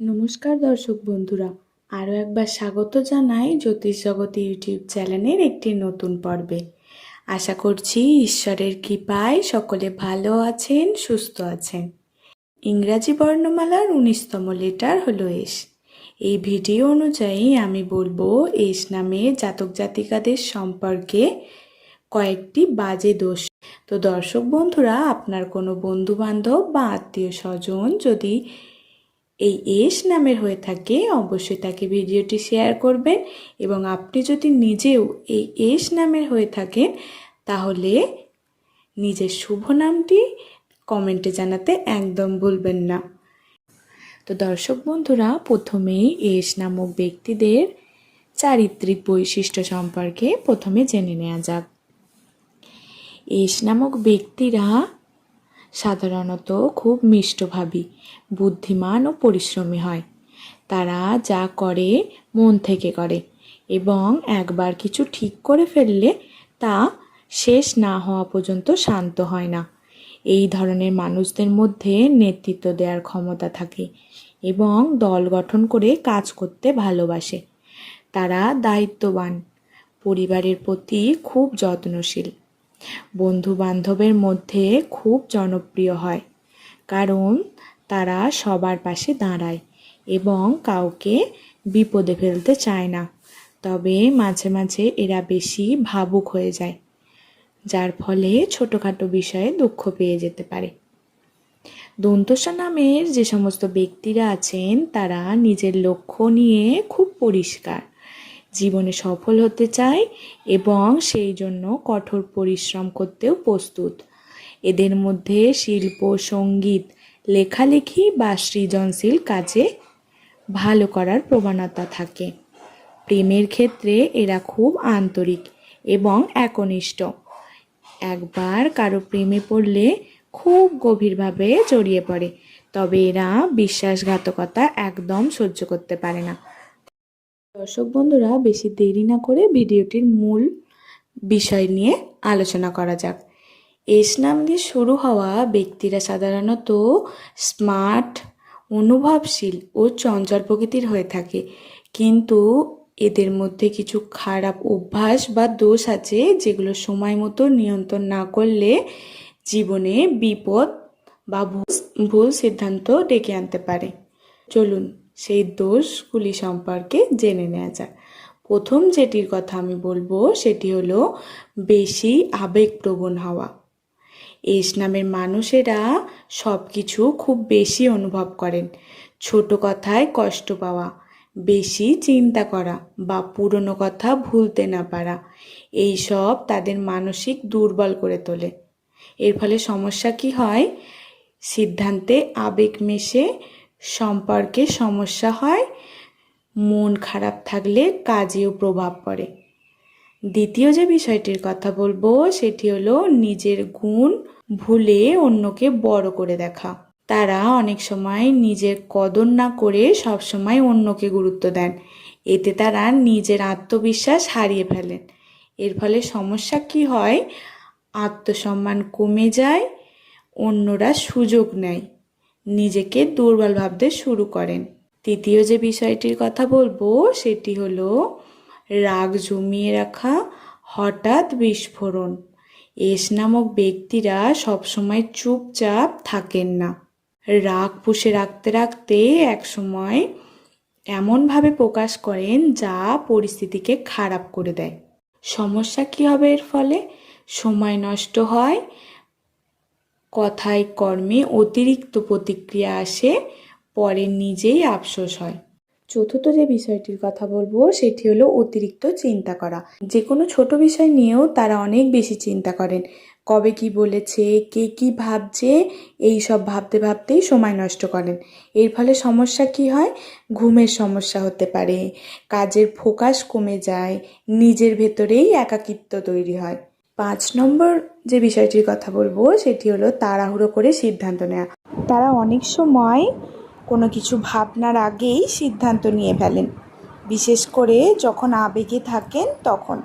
নমস্কার দর্শক বন্ধুরা, আরও একবার স্বাগত জানাই জ্যোতিষ জগৎ ইউটিউব চ্যানেলের একটি নতুন পর্বে। আশা করছি ঈশ্বরের কৃপায় সকলে ভালো আছেন, সুস্থ আছেন। ইংরাজি বর্ণমালার উনিশতম লেটার হলো এস। এই ভিডিও অনুযায়ী আমি বলব, এস নামে জাতক জাতিকাদের সম্পর্কে কয়েকটি বাজে দোষ। তো দর্শক বন্ধুরা, আপনার কোনো বন্ধু বান্ধব বা আত্মীয় স্বজন যদি এই এস নামের হয়ে থাকে, অবশ্যই তাকে ভিডিওটি শেয়ার করবেন এবং আপনি যদি নিজেও এই এস নামের হয়ে থাকেন, তাহলে নিজের শুভ নামটি কমেন্টে জানাতে একদম ভুলবেন না। তো দর্শক বন্ধুরা, প্রথমেই এস নামক ব্যক্তিদের চারিত্রিক বৈশিষ্ট্য সম্পর্কে প্রথমে জেনে নেওয়া যাক। এস নামক ব্যক্তিরা সাধারণত খুব মিষ্টভাবী, বুদ্ধিমান ও পরিশ্রমী হয়। তারা যা করে, মন থেকে করে এবং একবার কিছু ঠিক করে ফেললে তা শেষ না হওয়া পর্যন্ত শান্ত হয় না। এই ধরনের মানুষদের মধ্যে নেতৃত্ব দেওয়ার ক্ষমতা থাকে এবং দল গঠন করে কাজ করতে ভালোবাসে। তারা দায়িত্ববান, পরিবারের প্রতি খুব যত্নশীল। বন্ধু বান্ধবের মধ্যে খুব জনপ্রিয় হয়। কারণ তারা সবার পাশে দাঁড়ায় এবং কাউকে বিপদে ফেলতে চায় না। তবে মাঝে মাঝে এরা বেশি ভাবুক হয়ে যায়, যার ফলে ছোটোখাটো বিষয়ে দুঃখ পেয়ে যেতে পারে। দন্তসা নামের যে সমস্ত ব্যক্তিরা আছেন, তারা নিজের লক্ষ্য নিয়ে খুব পরিষ্কার। জীবনে সফল হতে চায় এবং সেই জন্য কঠোর পরিশ্রম করতেও প্রস্তুত। এদের মধ্যে শিল্প, সংগীত, লেখালেখি বা সৃজনশীল কাজে ভালো করার প্রবণতা থাকে। প্রেমের ক্ষেত্রে এরা খুব আন্তরিক এবং একনিষ্ঠ। একবার কারও প্রেমে পড়লে খুব গভীরভাবে জড়িয়ে পড়ে, তবে এরা বিশ্বাসঘাতকতা একদম সহ্য করতে পারে না। দর্শক বন্ধুরা, বেশি দেরি না করে ভিডিওটির মূল বিষয় নিয়ে আলোচনা করা যাক। এস নাম দিয়ে শুরু হওয়া ব্যক্তিরা সাধারণত স্মার্ট, অনুভবশীল ও চঞ্চল প্রকৃতির হয়ে থাকে। কিন্তু এদের মধ্যে কিছু খারাপ অভ্যাস বা দোষ আছে যেগুলো সময় মতো নিয়ন্ত্রণ না করলে জীবনে বিপদ বা ভুল সিদ্ধান্ত ডেকে আনতে পারে। চলুন সেই দোষগুলি সম্পর্কে জেনে নেওয়া যাক প্রথম যেটির কথা আমি বলব, সেটি হলো বেশি আবেগপ্রবণ হওয়া। এস নামের মানুষেরা সব কিছু খুব বেশি অনুভব করেন। ছোট কথায় কষ্ট পাওয়া, বেশি চিন্তা করা বা পুরনো কথা ভুলতে না পারা, এই সব তাদের মানসিক দুর্বল করে তোলে। এর ফলে সমস্যা কি হয়? সিদ্ধান্তে আবেগ মেশে সম্পর্কে সমস্যা হয়, মন খারাপ থাকলে কাজেও প্রভাব পড়ে। দ্বিতীয় যে বিষয়টির কথা বলব, সেটি হলো নিজের গুণ ভুলে অন্যকে বড় করে দেখা। তারা অনেক সময় নিজের কদর না করে সবসময় অন্যকে গুরুত্ব দেন। এতে তারা নিজের আত্মবিশ্বাস হারিয়ে ফেলেন। এর ফলে সমস্যা কি হয়? আত্মসম্মান কমে যায়, অন্যরা সুযোগ নেয়। নিজেকে দুর্বল ভাবতে শুরু করেন। তৃতীয় যে বিষয়টির কথা বলব, সেটি হলো রাগ জমিয়ে রাখা, হঠাৎ বিস্ফোরণ। এস নামক ব্যক্তিরা সবসময় চুপচাপ থাকেন না। রাগ পুষে রাখতে রাখতে একসময় এমনভাবে প্রকাশ করেন, যা পরিস্থিতিকে খারাপ করে দেয়। সমস্যা কী হবে এর ফলে? সময় নষ্ট হয় কথায় কর্মে অতিরিক্ত প্রতিক্রিয়া আসে, পরে নিজেই আফসোস হয়। চতুর্থ যে বিষয়টির কথা বলব, সেটি হলো অতিরিক্ত চিন্তা করা। যে কোনো ছোট বিষয় নিয়েও তারা অনেক বেশি চিন্তা করেন। কবে কি বলেছে, কে কি ভাবছে, এই সব ভাবতে ভাবতেই সময় নষ্ট করেন। এর ফলে সমস্যা কি হয়? ঘুমের সমস্যা হতে পারে, কাজের ফোকাস কমে যায়, নিজের ভেতরেই একাকিত্ব তৈরি হয়। পাঁচ নম্বর যে বিষয়টির কথা বলব, সেটি হলো তাড়াহুড়ো করে সিদ্ধান্ত নেওয়া তারা অনেক সময় কোনো কিছু ভাবনার আগেই সিদ্ধান্ত নিয়ে ফেলেন। বিশেষ করে যখন আবেগে থাকেন, তখন।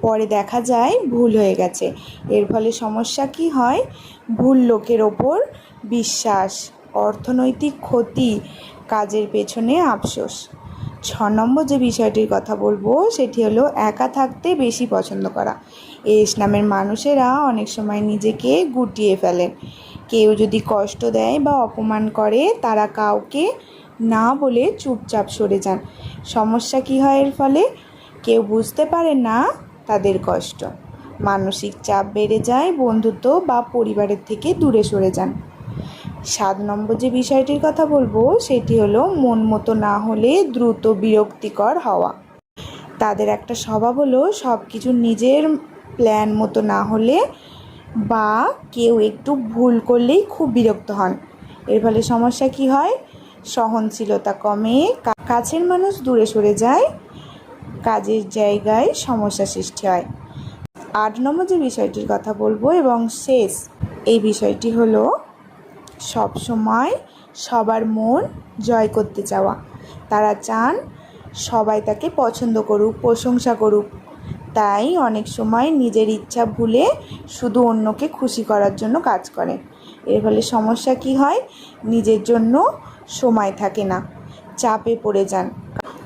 পরে দেখা যায় ভুল হয়ে গেছে। এর ফলে সমস্যা কি হয়? ভুল লোকের ওপর বিশ্বাস, অর্থনৈতিক ক্ষতি, কাজের পেছনে আফসোস। ছ নম্বর যে বিষয়টির কথা বলব, সেটি হলো একা থাকতে বেশি পছন্দ করা। এস নামের মানুষেরা অনেক সময় নিজেকে গুটিয়ে ফেলেন কেউ যদি কষ্ট দেয় বা অপমান করে, তারা কাউকে না বলে চুপচাপ সরে যান। সমস্যা কী হয় এর ফলে? কেউ বুঝতে পারে না তাদের কষ্ট। মানসিক চাপ বেড়ে যায়, বন্ধুত্ব বা পরিবারের থেকে দূরে সরে যান। সাত নম্বর যে বিষয়টির কথা বলব, সেটি হলো মন মতো না হলে দ্রুত বিরক্তিকর হওয়া। তাদের একটা স্বভাব হলো সব কিছু নিজের প্ল্যান মতো না হলে বা কেউ একটু ভুল করলেই খুব বিরক্ত হন। এর ফলে সমস্যা কি হয়? সহনশীলতা কমে কাছের মানুষ দূরে সরে যায়, কাজের জায়গায় সমস্যা সৃষ্টি হয়। আট নম্বর যে বিষয়টির কথা বলব এবং শেষ, এই বিষয়টি হলো সব সময় সবার মন জয় করতে চাওয়া। তারা চান সবাই তাকে পছন্দ করুক, প্রশংসা করুক। তাই অনেক সময় নিজের ইচ্ছা ভুলে শুধু অন্যকে খুশি করার জন্য কাজ করে। এর ফলে সমস্যা কি হয়? নিজের জন্য সময় থাকে না, চাপে পড়ে যান,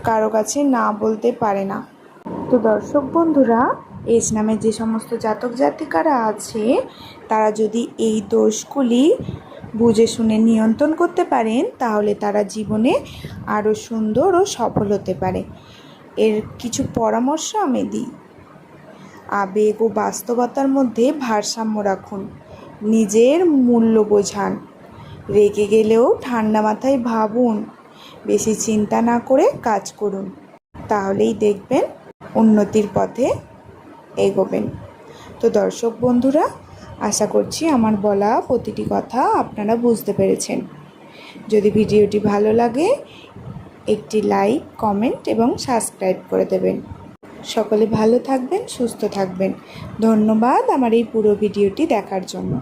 কারও কাছে না বলতে পারে না। তো দর্শক বন্ধুরা, এস নামে যে সমস্ত জাতক জাতিকারা আছে, তারা যদি এই দোষগুলি বুঝে শুনে নিয়ন্ত্রণ করতে পারেন, তাহলে তারা জীবনে আরও সুন্দর ও সফল হতে পারে। এর কিছু পরামর্শ আমি দিই। আবেগ ও বাস্তবতার মধ্যে ভারসাম্য রাখুন। নিজের মূল্য বোঝান। রেগে গেলেও ঠান্ডা মাথায় ভাবুন। বেশি চিন্তা না করে কাজ করুন। তাহলেই দেখবেন উন্নতির পথে এগোবেন। তো দর্শক বন্ধুরা, আশা করছি আমার বলা প্রতিটি কথা আপনারা বুঝতে পেরেছেন। যদি ভিডিওটি ভালো লাগে, একটি লাইক, কমেন্ট এবং সাবস্ক্রাইব করে দেবেন। সকলে ভালো থাকবেন সুস্থ থাকবেন। ধন্যবাদ আমার এই পুরো ভিডিওটি দেখার জন্য।